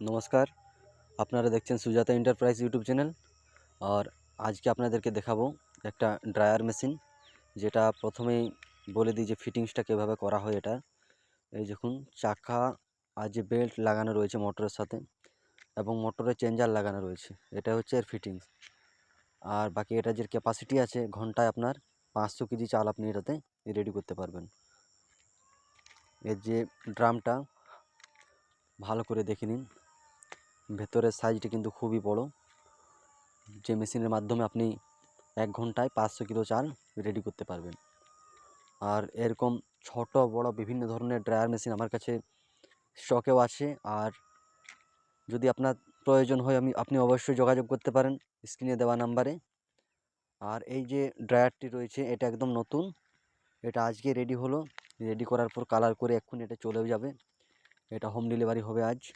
নমস্কার। আপনারা দেখছেন সুজাতা এন্টারপ্রাইজ ইউটিউব চ্যানেল আর আজকে আপনাদেরকে দেখাবো একটা ড্রায়ার মেশিন, যেটা প্রথমেই বলে দিই যে ফিটিংসটা কীভাবে করা হয় এটা। এই দেখুন, চাকা আর যে বেল্ট লাগানো রয়েছে মোটরের সাথে এবং মোটরের চেঞ্জার লাগানো রয়েছে, এটা হচ্ছে এর ফিটিংস। আর বাকি এটা যে ক্যাপাসিটি আছে ঘন্টায় আপনার পাঁচশো কেজি চাল আপনি এটাতে রেডি করতে পারবেন। এর যে ড্রামটা, ভালো করে দেখে নিন। ভেতরের সাইজটা কিন্তু খুবই বড়। যে মেশিনের মাধ্যমে আপনি এক ঘন্টায় পাঁচশো কিলো চাল রেডি করতে পারবেন। আর এরকম ছোট, বড় বিভিন্ন ধরনের ড্রায়ার মেশিন আমার কাছে স্টকেও আছে। আর যদি আপনার প্রয়োজন হয়, আমি, আপনি অবশ্যই যোগাযোগ করতে পারেন স্ক্রিনে দেওয়া নাম্বারে। আর এই যে ড্রায়ারটি রয়েছে, এটা একদম নতুন। এটা আজকে রেডি হলো। রেডি করার পর কালার করে এক্ষুনি এটা চলেও যাবে। এটা হোম ডেলিভারি হবে আজ।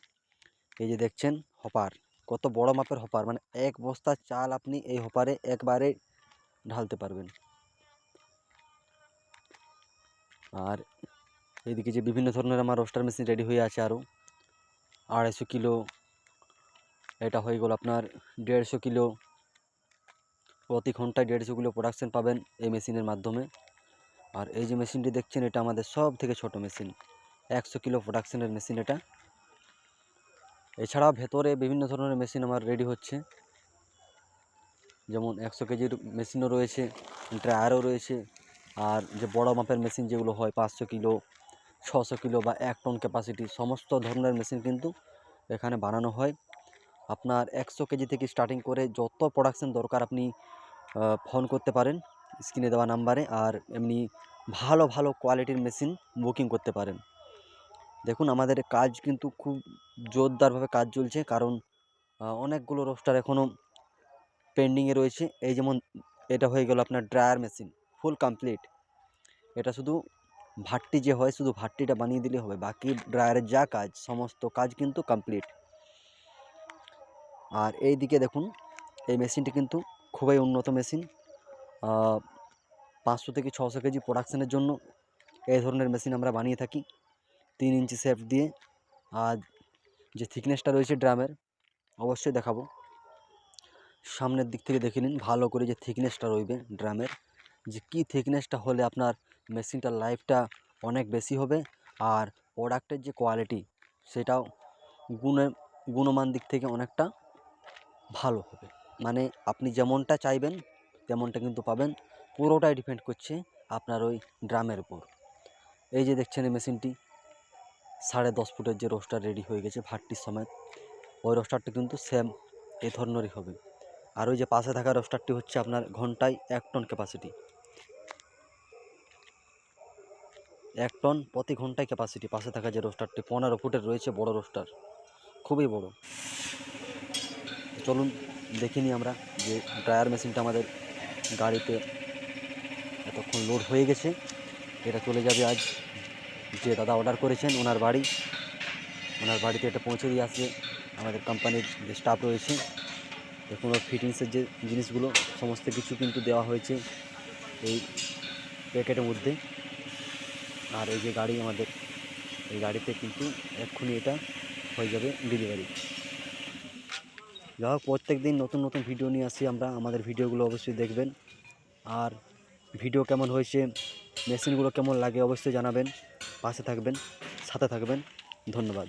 এই যে দেখছেন হপার, কত বড় মাপের হপার মানে এক বস্তা চাল আপনি এই হপারে একবারে ঢালতে পারবেন। আর এইদিকে যে বিভিন্ন ধরনের আমার রোস্টার মেশিন রেডি হয়ে আছে আরও আড়াইশো কিলো, এটা হয়ে গেল আপনার দেড়শো কিলো। প্রতি ঘন্টায় দেড়শো কিলো প্রোডাকশান পাবেন এই মেশিনের মাধ্যমে। আর এই যে মেশিনটি দেখছেন, এটা আমাদের সব থেকে ছোট মেশিন একশো কিলো প্রোডাকশানের মেশিন এটা। এছাড়াও ভেতরে বিভিন্ন ধরনের মেশিন আমার রেডি হচ্ছে। যেমন একশো কেজির মেশিনও রয়েছে ড্রায়ারও রয়েছে, আর যে বড় মাপের মেশিন যেগুলো হয়, পাঁচশো কিলো, ছশো কিলো বা এক টন ক্যাপাসিটি সমস্ত ধরনের মেশিন কিন্তু এখানে বানানো হয়। আপনার একশো কেজি থেকে স্টার্টিং করে যত প্রোডাকশন দরকার আপনি ফোন করতে পারেন স্ক্রিনে দেওয়া নাম্বারে আর এমনি ভালো ভালো কোয়ালিটির মেশিন বুকিং করতে পারেন। দেখুন, আমাদের কাজ কিন্তু খুব জোরদারভাবে কাজ চলছে। কারণ অনেকগুলো রোস্টার এখনও পেন্ডিংয়ে রয়েছে। এই যেমন এটা হয়ে গেল আপনার ড্রায়ার মেশিন ফুল কমপ্লিট এটা শুধু ভাট্টি যে হয়, শুধু ভাট্টিটা বানিয়ে দিলে হবে। বাকি ড্রায়ারের যা কাজ, সমস্ত কাজ কিন্তু কমপ্লিট আর এই দিকে দেখুন, এই মেশিনটি কিন্তু খুবই উন্নত মেশিন পাঁচশো থেকে ছশো কেজি প্রোডাকশানের জন্য এই ধরনের মেশিন আমরা বানিয়ে থাকি। তিন ইঞ্চি শেপ দিয়ে। আর যে থিকনেসটা রয়েছে ড্রামের, অবশ্যই দেখাবো। সামনের দিক থেকে দেখে নিন, ভালো করে যে থিকনেসটা রইবে ড্রামের। যে কী থিকনেসটা হলে আপনার মেশিনটার লাইফটা অনেক বেশি হবে, আর প্রোডাক্টের যে কোয়ালিটি সেটাও গুণের গুণমান দিক থেকে অনেকটা ভালো হবে। মানে আপনি যেমনটা চাইবেন, তেমনটা কিন্তু পাবেন। পুরোটাই ডিপেন্ড করছে আপনার ওই ড্রামের উপর। এই যে দেখছেন এই মেশিনটি সাড়ে দশ ফুটের যে রোস্টার রেডি হয়ে গেছে ভাটটির সময়, ওই রোস্টারটি কিন্তু সেম এই ধরনেরই হবে। আর ওই যে পাশে থাকা রোস্টারটি হচ্ছে আপনার ঘন্টায় এক টন ক্যাপাসিটি এক টন প্রতি ঘন্টায় ক্যাপাসিটি পাশে থাকা যে রোস্টারটি, পনেরো ফুটের রয়েছে বড় রোস্টার, খুবই বড়। চলুন দেখে নিই আমরা যে ড্রায়ার মেশিনটা আমাদের গাড়িতে এতক্ষণ লোড হয়ে গেছে, এটা চলে যাবে আজ যে দাদা অর্ডার করেছেন, ওনার বাড়ি। ওনার বাড়িতে এটা পৌঁছে দিয়ে আসবে আমাদের কোম্পানির যে স্টাফ রয়েছে ওর ফিটিংসের যে জিনিসগুলো, সমস্ত কিছু কিন্তু দেওয়া হয়েছে এই প্যাকেটের মধ্যে। আর এই যে গাড়ি আমাদের, এই গাড়িতে কিন্তু এক্ষুনি এটা হয়ে যাবে ডেলিভারি যাই প্রত্যেক দিন নতুন নতুন ভিডিও নিয়ে আসি আমরা। আমাদের ভিডিওগুলো অবশ্যই দেখবেন। আর ভিডিও কেমন হয়েছে মেশিনগুলো কেমন লাগে অবশ্যই জানাবেন। পাশে থাকবেন সাথে থাকবেন। ধন্যবাদ।